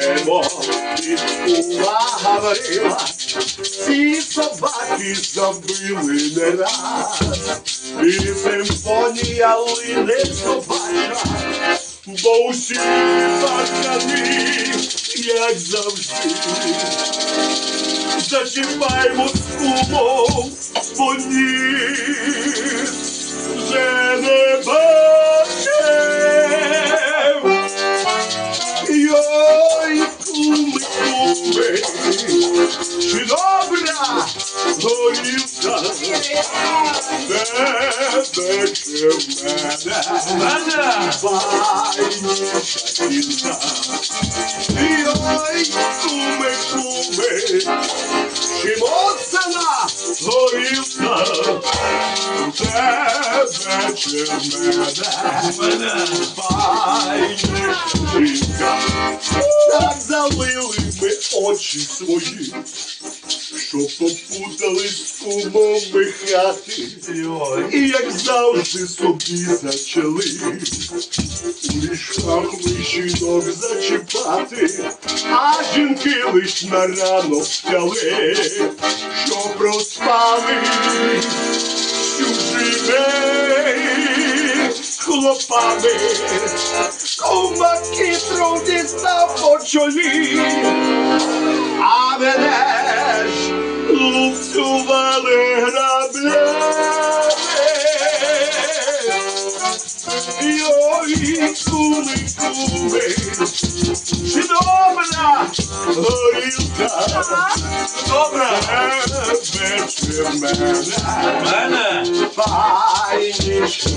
Небо підкула говорила, всі собаки забили не раз, і симфонія лине собача, бо усі бажані, як завжди. Зачіпаємо з кумом, бо ніс тебе мене Мене. байніша кінка. Йой, куми, куми, чи моцна горілка тебе чи мене Мене. Байничка, так залили ми очі свої, що попутали з кумом ми хати, і як завжди собі зачали. У ліжках ми жінок зачіпати, а жінки лиш на ранок взяли, що проспали чужими хлопами. Кума кітру дістав по чолі, а мене keeps fooling, fooling. Și dobra, horilca, dobra, vece mene, fajnișca.